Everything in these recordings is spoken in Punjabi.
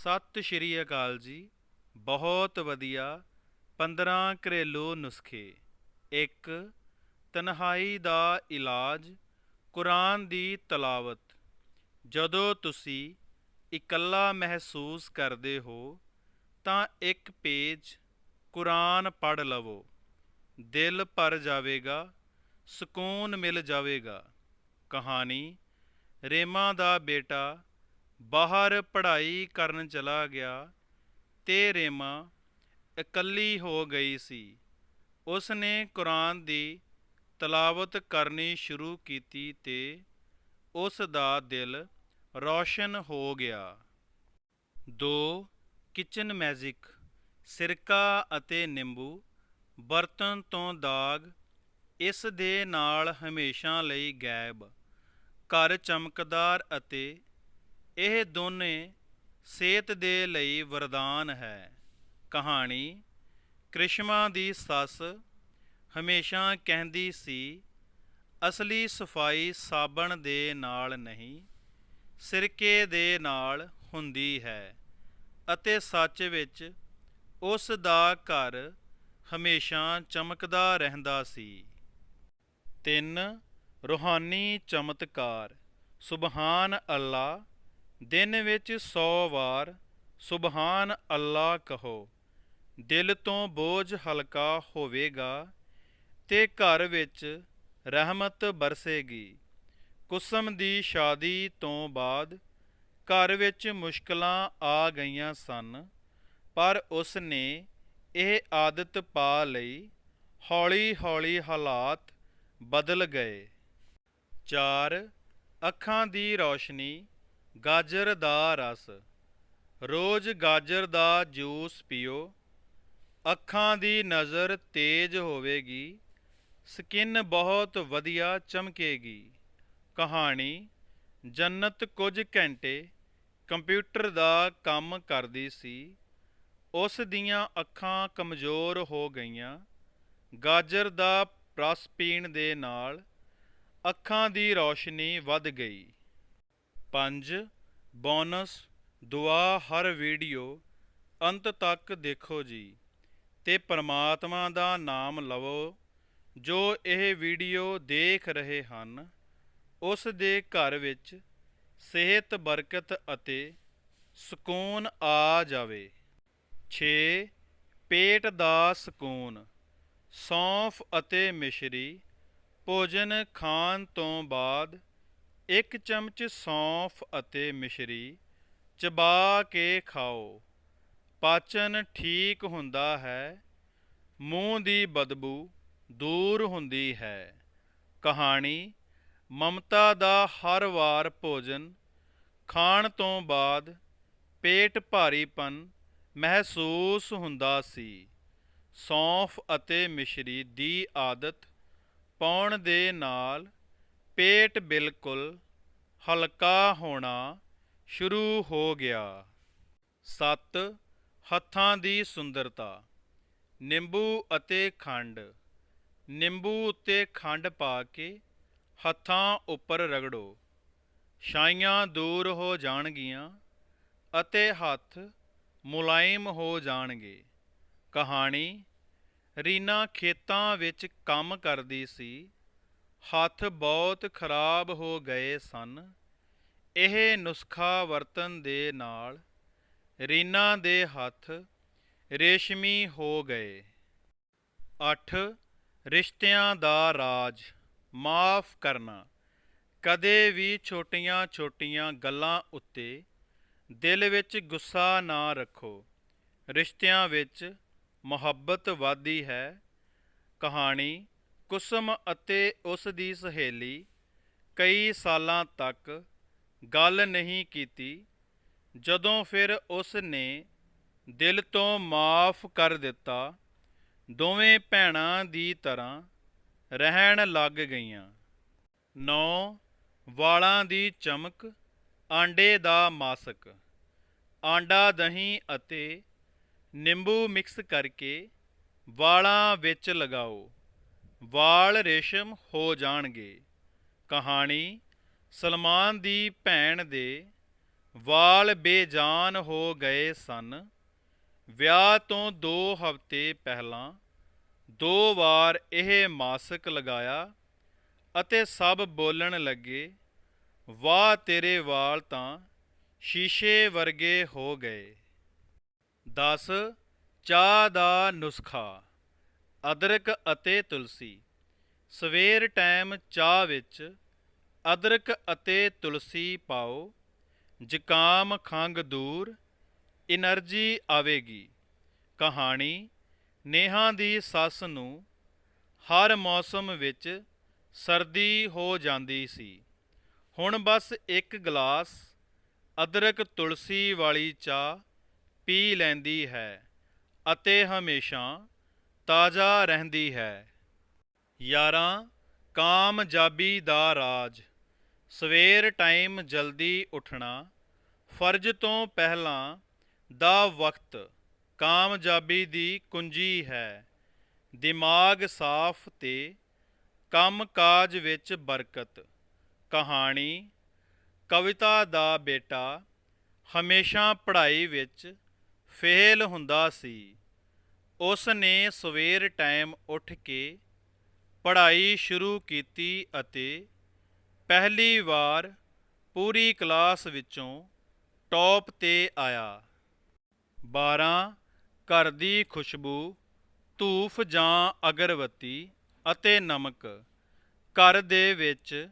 ਸਤਿ ਸ਼੍ਰੀ ਅਕਾਲ ਜੀ। ਬਹੁਤ ਵਧੀਆ 15 ਘਰੇਲੂ ਨੁਸਖੇ। ਇੱਕ, ਤਨਹਾਈ ਦਾ ਇਲਾਜ, ਕੁਰਾਨ ਦੀ ਤਲਾਵਤ। ਜਦੋਂ ਤੁਸੀਂ ਇਕੱਲਾ ਮਹਿਸੂਸ ਕਰਦੇ ਹੋ, ਤਾਂ ਇੱਕ ਪੇਜ ਕੁਰਾਨ ਪੜ੍ਹ ਲਵੋ। ਦਿਲ ਭਰ ਜਾਵੇਗਾ, ਸਕੂਨ ਮਿਲ ਜਾਵੇਗਾ। ਕਹਾਣੀ, ਰੇਮਾ ਦਾ ਬੇਟਾ ਬਾਹਰ ਪੜ੍ਹਾਈ ਕਰਨ ਚਲਾ ਗਿਆ ਤੇ ਰੇਮਾ ਇਕੱਲੀ ਹੋ ਗਈ ਸੀ। ਉਸ ਨੇ ਕੁਰਾਨ ਦੀ ਤਲਾਵਤ ਕਰਨੀ ਸ਼ੁਰੂ ਕੀਤੀ ਤੇ ਉਸ ਦਾ ਦਿਲ ਰੌਸ਼ਨ ਹੋ ਗਿਆ। ਦੋ, ਕਿਚਨ ਮੈਜਿਕ, ਸਿਰਕਾ ਅਤੇ ਨਿੰਬੂ ਬਰਤਨ ਤੋਂ ਦਾਗ, ਇਸ ਦੇ ਨਾਲ ਹਮੇਸ਼ਾ ਲਈ ਗਾਇਬ, ਘਰ ਚਮਕਦਾਰ ਅਤੇ ਇਹ ਦੋਨੇ ਸਿਹਤ ਦੇ ਲਈ ਵਰਦਾਨ ਹੈ। ਕਹਾਣੀ, ਕ੍ਰਿਸ਼ਮਾ ਦੀ ਸੱਸ ਹਮੇਸ਼ਾ ਕਹਿੰਦੀ ਸੀ, ਅਸਲੀ ਸਫ਼ਾਈ ਸਾਬਣ ਦੇ ਨਾਲ ਨਹੀਂ, ਸਿਰਕੇ ਦੇ ਨਾਲ ਹੁੰਦੀ ਹੈ ਅਤੇ ਸੱਚ ਵਿੱਚ ਉਸ ਦਾ ਘਰ ਹਮੇਸ਼ਾ ਚਮਕਦਾ ਰਹਿੰਦਾ ਸੀ। ਤਿੰਨ, ਰੂਹਾਨੀ ਚਮਤਕਾਰ ਸੁਬਹਾਨ ਅੱਲਾ ਦਿਨ ਵਿੱਚ 100 ਵਾਰ ਸੁਬਹਾਨ ਅੱਲਾ ਕਹੋ, ਦਿਲ ਤੋਂ ਬੋਝ ਹਲਕਾ ਹੋਵੇਗਾ ਤੇ ਘਰ ਵਿੱਚ ਰਹਿਮਤ ਬਰਸੇਗੀ। ਕੁਸਮ ਦੀ ਸ਼ਾਦੀ ਤੋਂ ਬਾਅਦ ਘਰ ਵਿੱਚ ਮੁਸ਼ਕਲਾਂ ਆ ਗਈਆਂ ਸਨ, ਪਰ ਉਸ ਨੇ ਇਹ ਆਦਤ ਪਾ ਲਈ, ਹੌਲੀ-ਹੌਲੀ ਹਾਲਾਤ ਬਦਲ ਗਏ। 4 ਅੱਖਾਂ ਦੀ ਰੌਸ਼ਨੀ ਗਾਜਰ ਦਾ ਰਸ। ਰੋਜ਼ ਗਾਜਰ ਦਾ ਜੂਸ ਪੀਓ। ਅੱਖਾਂ ਦੀ ਨਜ਼ਰ ਤੇਜ਼ ਹੋਵੇਗੀ। ਸਕਿਨ ਬਹੁਤ ਵਧੀਆ ਚਮਕੇਗੀ। ਕਹਾਣੀ, ਜੰਨਤ ਕੁਝ ਘੰਟੇ, ਕੰਪਿਊਟਰ ਦਾ ਕੰਮ ਕਰਦੀ ਸੀ। ਉਸ ਦੀਆਂ ਅੱਖਾਂ ਕਮਜ਼ੋਰ ਹੋ ਗਈਆਂ। ਗਾਜਰ ਦਾ ਰਸ ਪੀਣ ਦੇ ਨਾਲ ਅੱਖਾਂ ਦੀ ਰੌਸ਼ਨੀ ਵੱਧ ਗਈ। ਪੰਜ, ਬੋਨਸ, ਦੁਆ ਹਰ ਵੀਡੀਓ, ਅੰਤ ਤੱਕ ਦੇਖੋ ਜੀ। ਤੇ ਪਰਮਾਤਮਾ ਦਾ ਨਾਮ ਲਵੋ, ਜੋ ਇਹ ਵੀਡੀਓ ਦੇਖ ਰਹੇ ਹਨ, ਉਸ ਦੇ ਘਰ ਵਿੱਚ ਸਿਹਤ, ਬਰਕਤ ਅਤੇ ਸਕੂਨ ਆ ਜਾਵੇ। 6 ਪੇਟ ਦਾ ਸਕੂਨ, ਸੌਂਫ ਅਤੇ ਮਿਸ਼ਰੀ, ਭੋਜਨ ਖਾਣ ਤੋਂ ਬਾਅਦ ਇੱਕ ਚਮਚ ਸੌਂਫ ਅਤੇ ਮਿਸ਼ਰੀ ਚਬਾ ਕੇ ਖਾਓ। ਪਾਚਨ ਠੀਕ ਹੁੰਦਾ ਹੈ। ਮੂੰਹ ਦੀ ਬਦਬੂ ਦੂਰ ਹੁੰਦੀ ਹੈ। ਕਹਾਣੀ, ਮਮਤਾ ਦਾ ਹਰ ਵਾਰ ਭੋਜਨ, ਖਾਣ ਤੋਂ ਬਾਅਦ ਪੇਟ ਭਾਰੀਪਨ ਮਹਿਸੂਸ ਹੁੰਦਾ ਸੀ। ਸੌਂਫ ਅਤੇ ਮਿਸ਼ਰੀ ਦੀ ਆਦਤ ਪਾਉਣ ਦੇ ਨਾਲ ਪੇਟ ਬਿਲਕੁਲ ਹਲਕਾ ਹੋਣਾ ਸ਼ੁਰੂ ਹੋ ਗਿਆ। 7 ਹੱਥਾਂ ਦੀ ਸੁੰਦਰਤਾ, ਨਿੰਬੂ ਅਤੇ ਖੰਡ। ਨਿੰਬੂ ਉੱਤੇ ਖੰਡ ਪਾ ਕੇ ਹੱਥਾਂ ਉੱਪਰ ਰਗੜੋ। ਛਾਈਆਂ ਦੂਰ ਹੋ ਜਾਣਗੀਆਂ ਅਤੇ ਹੱਥ ਮੁਲਾਇਮ ਹੋ ਜਾਣਗੇ। ਕਹਾਣੀ, ਰੀਨਾ ਖੇਤਾਂ ਵਿੱਚ ਕੰਮ ਕਰਦੀ ਸੀ। ਹੱਥ ਬਹੁਤ ਖਰਾਬ ਹੋ ਗਏ ਸਨ। ਇਹ ਨੁਸਖਾ ਵਰਤਨ ਦੇ ਨਾਲ ਰੀਨਾ ਦੇ ਹੱਥ ਰੇਸ਼ਮੀ ਹੋ ਗਏ। 8 ਰਿਸ਼ਤਿਆਂ ਦਾ ਰਾਜ। ਮਾਫ ਕਰਨਾ। ਕਦੇ ਵੀ ਛੋਟੀਆਂ-ਛੋਟੀਆਂ ਗੱਲਾਂ ਉੱਤੇ ਦਿਲ ਵਿੱਚ ਗੁੱਸਾ ਨਾ ਰੱਖੋ। ਰਿਸ਼ਤਿਆਂ ਵਿੱਚ ਮੁਹੱਬਤ ਵਾਦੀ ਹੈ। ਕਹਾਣੀ ਕੁਸਮ ਅਤੇ ਉਸ ਦੀ ਸਹੇਲੀ ਕਈ ਸਾਲਾਂ ਤੱਕ ਗੱਲ ਨਹੀਂ ਕੀਤੀ, ਜਦੋਂ ਫਿਰ ਉਸ ਨੇ ਦਿਲ ਤੋਂ ਮਾਫ ਕਰ ਦਿੱਤਾ, ਦੋਵੇਂ ਭੈਣਾਂ ਦੀ ਤਰ੍ਹਾਂ ਰਹਿਣ ਲੱਗ ਗਈਆਂ। 9 ਵਾਲਾਂ ਦੀ ਚਮਕ, ਆਂਡੇ ਦਾ ਮਾਸਕ, ਆਂਡਾ ਦਹੀਂ ਅਤੇ ਨਿੰਬੂ ਮਿਕਸ ਕਰਕੇ ਵਾਲਾਂ ਵਿੱਚ ਲਗਾਓ। ਵਾਲ ਰੇਸ਼ਮ ਹੋ ਜਾਣਗੇ। ਕਹਾਣੀ, ਸਲਮਾਨ ਦੀ ਭੈਣ ਦੇ, ਵਾਲ ਬੇਜਾਨ ਹੋ ਗਏ ਸਨ। ਵਿਆਹ ਤੋਂ 2 ਹਫ਼ਤੇ ਪਹਿਲਾਂ, ਦੋ ਵਾਰ ਇਹ ਮਾਸਕ ਲਗਾਇਆ ਅਤੇ ਸਭ ਬੋਲਣ ਲੱਗੇ, ਵਾਹ ਤੇਰੇ ਵਾਲ ਤਾਂ ਸ਼ੀਸ਼ੇ ਵਰਗੇ ਹੋ ਗਏ। 10 ਚਾਹ ਦਾ ਨੁਸਖਾ। ਅਦਰਕ ਅਤੇ ਤੁਲਸੀ। ਸਵੇਰ ਟਾਈਮ ਚਾਹ ਵਿੱਚ ਅਦਰਕ ਅਤੇ ਤੁਲਸੀ ਪਾਓ। ਜ਼ੁਕਾਮ ਖੰਗ ਦੂਰ એનર્ਜੀ ਆਵੇਗੀ। ਕਹਾਣੀ, ਨੇਹਾ ਦੀ ਸੱਸ ਨੂੰ ਹਰ ਮੌਸਮ ਵਿੱਚ ਸਰਦੀ ਹੋ ਜਾਂਦੀ ਸੀ। ਹੁਣ ਬਸ ਇੱਕ ਗਲਾਸ ਅਦਰਕ ਤੁਲਸੀ ਵਾਲੀ ਚਾਹ ਪੀ ਲੈਂਦੀ ਹੈ ਅਤੇ ਹਮੇਸ਼ਾ ਤਾਜ਼ਾ ਰਹਿੰਦੀ ਹੈ। 11 ਕਾਮਯਾਬੀ ਦਾ ਰਾਜ। ਸਵੇਰ ਟਾਈਮ ਜਲਦੀ ਉੱਠਣਾ। ਫਰਜ਼ ਤੋਂ ਪਹਿਲਾਂ ਦਾ ਵਕਤ ਕਾਮਯਾਬੀ ਦੀ ਕੁੰਜੀ ਹੈ। ਦਿਮਾਗ ਸਾਫ਼ ਤੇ ਕੰਮਕਾਜ ਵਿੱਚ ਬਰਕਤ। ਕਹਾਣੀ, ਕਵਿਤਾ ਦਾ ਬੇਟਾ ਹਮੇਸ਼ਾ ਪੜ੍ਹਾਈ ਵਿੱਚ ਫੇਲ ਹੁੰਦਾ ਸੀ। ਉਸ ਨੇ ਸਵੇਰ ਟਾਈਮ ਉੱਠ ਕੇ ਪੜ੍ਹਾਈ ਸ਼ੁਰੂ ਕੀਤੀ ਅਤੇ ਪਹਿਲੀ ਵਾਰ ਪੂਰੀ ਕਲਾਸ ਵਿੱਚੋਂ ਟੌਪ ਤੇ ਆਇਆ। 12 ਘਰ ਦੀ ਖੁਸ਼ਬੂ, ਧੂਫ ਜਾਂ ਅਗਰਬੱਤੀ ਅਤੇ ਨਮਕ ਘਰ ਦੇ ਵਿੱਚ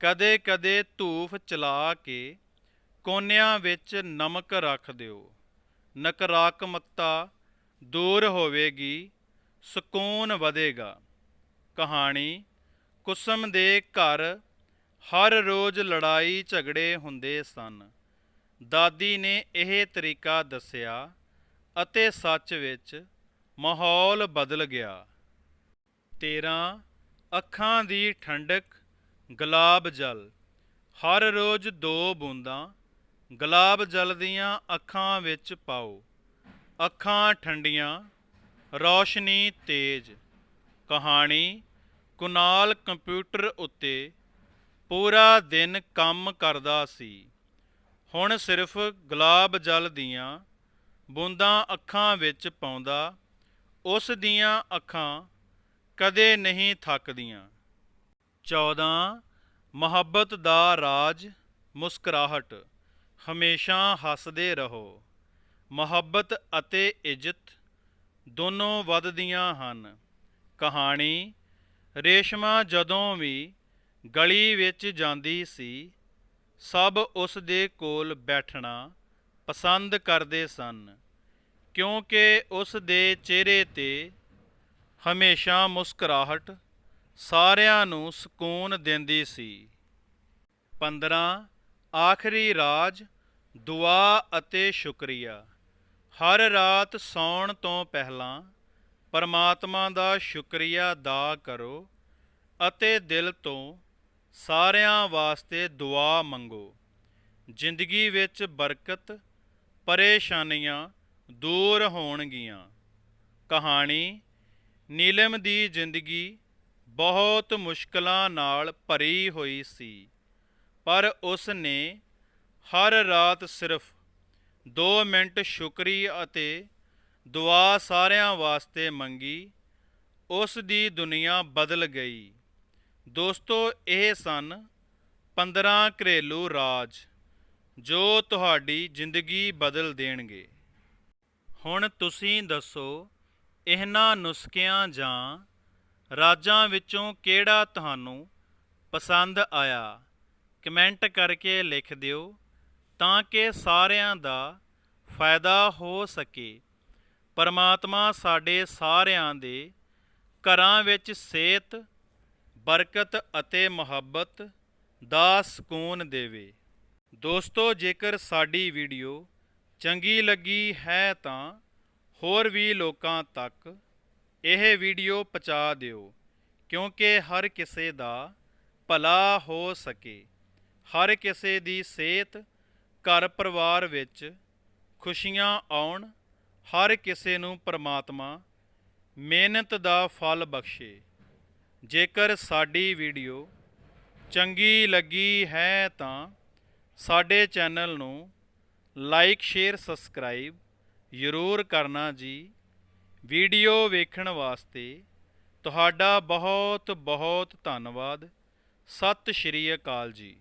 ਕਦੇ-ਕਦੇ ਧੂਫ ਚਲਾ ਕੇ ਕੋਨਿਆਂ ਵਿੱਚ ਨਮਕ ਰੱਖ ਦਿਓ। ਨਕਾਰਾਤਮਕਤਾ ਦੂਰ ਹੋਵੇਗੀ, ਸਕੂਨ ਵਧੇਗਾ। ਕਹਾਣੀ, ਕੁਸਮ ਦੇ ਘਰ, ਹਰ ਰੋਜ਼ ਲੜਾਈ ਝਗੜੇ ਹੁੰਦੇ ਸਨ। ਦਾਦੀ ਨੇ ਇਹ ਤਰੀਕਾ ਦੱਸਿਆ ਅਤੇ ਸੱਚ ਵਿੱਚ ਮਾਹੌਲ ਬਦਲ ਗਿਆ। 13 ਅੱਖਾਂ ਦੀ ਠੰਡਕ, ਗੁਲਾਬ ਜਲ। ਹਰ ਰੋਜ਼ ਦੋ ਬੂੰਦਾਂ, ਗੁਲਾਬ ਜਲ ਦੀਆਂ ਅੱਖਾਂ ਵਿੱਚ ਪਾਓ। ਅੱਖਾਂ ਠੰਡੀਆਂ, ਰੌਸ਼ਨੀ ਤੇਜ਼। ਕਹਾਣੀ, ਕੁਨਾਲ ਕੰਪਿਊਟਰ ਉੱਤੇ ਪੂਰਾ ਦਿਨ ਕੰਮ ਕਰਦਾ ਸੀ। ਹੁਣ ਸਿਰਫ ਗੁਲਾਬ ਜਲ ਦੀਆਂ ਬੂੰਦਾਂ ਅੱਖਾਂ ਵਿੱਚ ਪਾਉਂਦਾ, ਉਸ ਦੀਆਂ ਅੱਖਾਂ ਕਦੇ ਨਹੀਂ ਥੱਕਦੀਆਂ। 14 ਮੁਹੱਬਤ ਦਾ ਰਾਜ, ਮੁਸਕਰਾਹਟ। ਹਮੇਸ਼ਾ ਹੱਸਦੇ ਰਹੋ। ਮੁਹੱਬਤ ਅਤੇ ਇੱਜ਼ਤ ਦੋਨੋਂ ਵੱਧਦੀਆਂ ਹਨ। ਕਹਾਣੀ, ਰੇਸ਼ਮਾ ਜਦੋਂ ਵੀ ਗਲੀ ਵਿੱਚ ਜਾਂਦੀ ਸੀ, ਸਭ ਉਸ ਦੇ ਕੋਲ ਬੈਠਣਾ ਪਸੰਦ ਕਰਦੇ ਸਨ, ਕਿਉਂਕਿ ਉਸ ਦੇ ਚਿਹਰੇ ਤੇ ਹਮੇਸ਼ਾ ਮੁਸਕਰਾਹਟ ਸਾਰਿਆਂ ਨੂੰ ਸਕੂਨ ਦਿੰਦੀ ਸੀ। 15 ਆਖਰੀ ਰਾਜ, ਦੁਆ ਅਤੇ ਸ਼ੁਕਰੀਆ। ਹਰ ਰਾਤ ਸੌਣ ਤੋਂ ਪਹਿਲਾਂ ਪਰਮਾਤਮਾ ਦਾ ਸ਼ੁਕਰੀਆ ਅਦਾ ਕਰੋ ਅਤੇ ਦਿਲ ਤੋਂ ਸਾਰਿਆਂ ਵਾਸਤੇ ਦੁਆ ਮੰਗੋ। ਜ਼ਿੰਦਗੀ ਵਿੱਚ ਬਰਕਤ, ਪਰੇਸ਼ਾਨੀਆਂ ਦੂਰ ਹੋਣਗੀਆਂ। ਕਹਾਣੀ, ਨੀਲਮ ਦੀ ਜ਼ਿੰਦਗੀ ਬਹੁਤ ਮੁਸ਼ਕਲਾਂ ਨਾਲ ਭਰੀ ਹੋਈ ਸੀ, ਪਰ ਉਸ ਨੇ ਹਰ ਰਾਤ ਸਿਰਫ 2 ਮਿੰਟ ਸ਼ੁਕਰੀ ਅਤੇ ਦੁਆ ਸਾਰਿਆਂ ਵਾਸਤੇ ਮੰਗੀ, ਉਸ ਦੀ ਦੁਨੀਆ ਬਦਲ ਗਈ। ਦੋਸਤੋ, ਇਹ ਸਨ 15 ਘਰੇਲੂ ਰਾਜ ਜੋ ਤੁਹਾਡੀ ਜ਼ਿੰਦਗੀ ਬਦਲ ਦੇਣਗੇ। ਹੁਣ ਤੁਸੀਂ ਦੱਸੋ, ਇਹਨਾਂ ਨੁਸਖਿਆਂ ਜਾਂ ਰਾਜਾਂ ਵਿੱਚੋਂ ਕਿਹੜਾ ਤੁਹਾਨੂੰ ਪਸੰਦ ਆਇਆ? ਕਮੈਂਟ ਕਰਕੇ ਲਿਖ ਦਿਓ। ਤਾਂ ਕਿ ਸਾਰਿਆਂ ਦਾ ਫਾਇਦਾ ਹੋ ਸਕੇ। ਪਰਮਾਤਮਾ ਸਾਡੇ ਸਾਰਿਆਂ ਦੇ ਘਰਾਂ ਵਿੱਚ ਸਿਹਤ ਬਰਕਤ ਅਤੇ ਮੁਹੱਬਤ ਦਾ ਸਕੂਨ ਦੇਵੇ। ਦੋਸਤੋ, ਜੇਕਰ ਸਾਡੀ ਵੀਡੀਓ ਚੰਗੀ ਲੱਗੀ ਹੈ ਤਾਂ ਹੋਰ ਵੀ ਲੋਕਾਂ ਤੱਕ ਇਹ ਵੀਡੀਓ ਪਹੁੰਚਾ ਦਿਓ, ਕਿਉਂਕਿ ਹਰ ਕਿਸੇ ਦਾ ਭਲਾ ਹੋ ਸਕੇ। ਹਰ ਕਿਸੇ ਦੀ ਸਿਹਤ ਘਰ ਪਰਿਵਾਰ ਵਿੱਚ ਖੁਸ਼ੀਆਂ ਆਉਣ, ਹਰ ਕਿਸੇ ਨੂੰ ਪ੍ਰਮਾਤਮਾ ਮਿਹਨਤ ਦਾ ਫਲ ਬਖਸ਼ੇ। ਜੇਕਰ ਸਾਡੀ ਵੀਡੀਓ ਚੰਗੀ ਲੱਗੀ ਹੈ ਤਾਂ ਸਾਡੇ ਚੈਨਲ ਨੂੰ ਲਾਈਕ, ਸ਼ੇਅਰ, ਸਬਸਕ੍ਰਾਈਬ ਜ਼ਰੂਰ ਕਰਨਾ ਜੀ। ਵੀਡੀਓ ਵੇਖਣ ਵਾਸਤੇ ਤੁਹਾਡਾ ਬਹੁਤ ਬਹੁਤ ਧੰਨਵਾਦ। ਸਤਿ ਸ਼੍ਰੀ ਅਕਾਲ ਜੀ।